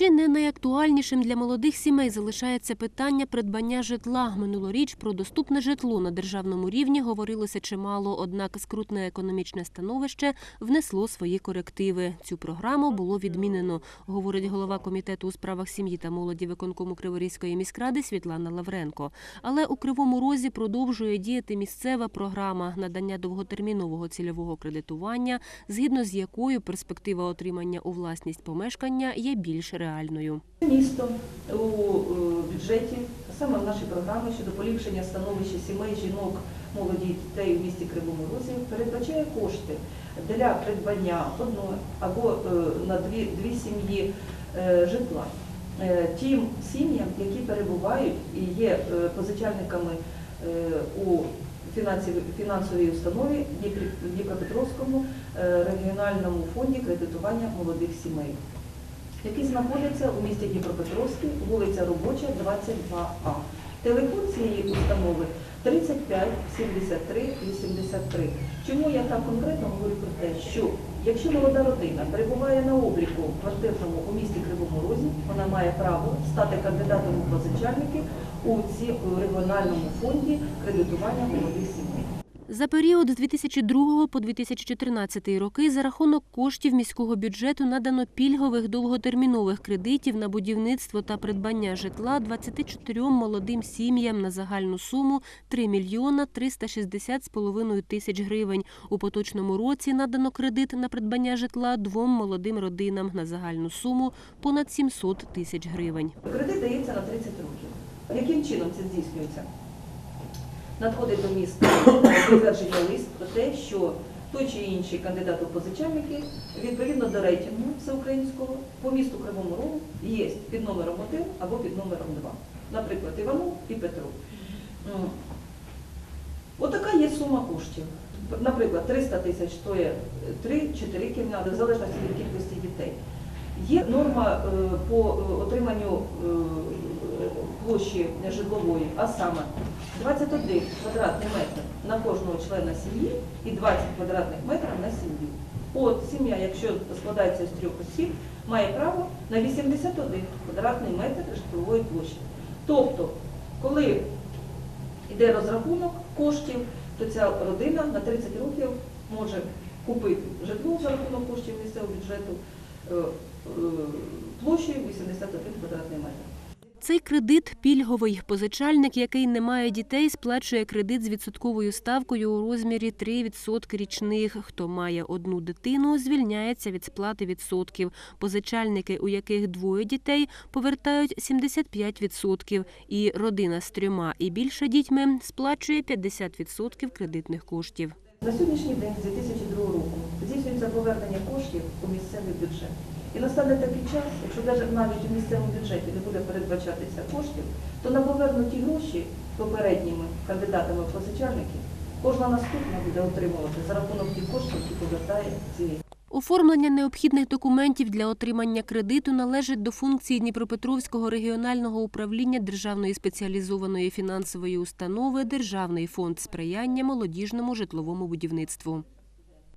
Чи не найактуальнішим для молодих сімей залишається питання придбання житла? Минулоріч про доступне житло на державному рівні говорилося чимало, однак скрутне економічне становище внесло свої корективи. Цю програму було відмінено, говорить голова комітету у справах сім'ї та молоді виконкому Криворізької міськради Світлана Лавренко. Але у Кривому Розі продовжує діяти місцева програма надання довготермінового цільового кредитування, згідно з якою перспектива отримання у власність помешкання є більш реальною. Місто у е, бюджеті, саме в нашій програмі щодо поліпшення становища сімей, жінок, молоді і дітей у місті Кривому Розі передбачає кошти для придбання одного або е, на дві, дві сім'ї е, житла. Тим сім'ям, які перебувають і є позичальниками у фінансовій, установі Дніпрі- Дніпропетровському регіональному фонді кредитування молодих сімей який знаходиться у місті Дніпропетровський, вулиця Робоча, 22А. Телефон цієї установи 35 73 83. Чому я так конкретно говорю про те, що якщо молода родина перебуває на обліку квартирному у місті Кривому Розі, вона має право стати кандидатом у позичальники у регіональному фонді кредитування молодих сімей. За період з 2002 по 2014 роки за рахунок коштів міського бюджету надано пільгових довготермінових кредитів на будівництво та придбання житла 24 молодим сім'ям на загальну суму 3 мільйона 360 з половиною тисяч гривень. У поточному році надано кредит на придбання житла двом молодим родинам на загальну суму понад 700 тисяч гривень. Кредит дається на 30 років. Яким чином це здійснюється? Надходить до міста підтвердження лист про те, що той чи інший кандидат у позичальники відповідно до рейтингу всеукраїнського по місту Кривому Рогу є під номером 1 або під номером 2. Наприклад, Івану і Петру. М. Отака є сума коштів. Наприклад, 300 тисяч стоїть 3-4 кімнати, в залежності від кількості дітей. Є норма е, по е, отриманню е, площі житлової, а саме 21 квадратний метр на кожного члена сім'ї і 20 квадратних метрів на сім'ю. От сім'я, якщо складається з трьох осіб, має право на 81 квадратний метр житлової площі. Тобто, коли йде розрахунок коштів, то ця родина на 30 років може купити житло за рахунок коштів місцевого бюджету е, е, площею 81 квадратний метр. Цей кредит пільговий. Позичальник, який не має дітей, сплачує кредит з відсотковою ставкою у розмірі 3% річних. Хто має одну дитину, звільняється від сплати відсотків. Позичальники, у яких двоє дітей, повертають 75%. І родина з трьома і більше дітьми сплачує 50% кредитних коштів. На сьогоднішній день, з 2002 року, здійснюється повернення коштів у місцевий бюджет. І настане такий час, якщо навіть у місцевому бюджеті не буде передбачатися коштів, то на повернуті гроші попередніми кандидатами в позичальники кожна наступна буде отримувати за рахунок тих коштів, які повертає ці Оформлення необхідних документів для отримання кредиту належить до функції Дніпропетровського регіонального управління Державної спеціалізованої фінансової установи Державний фонд сприяння молодіжному житловому будівництву.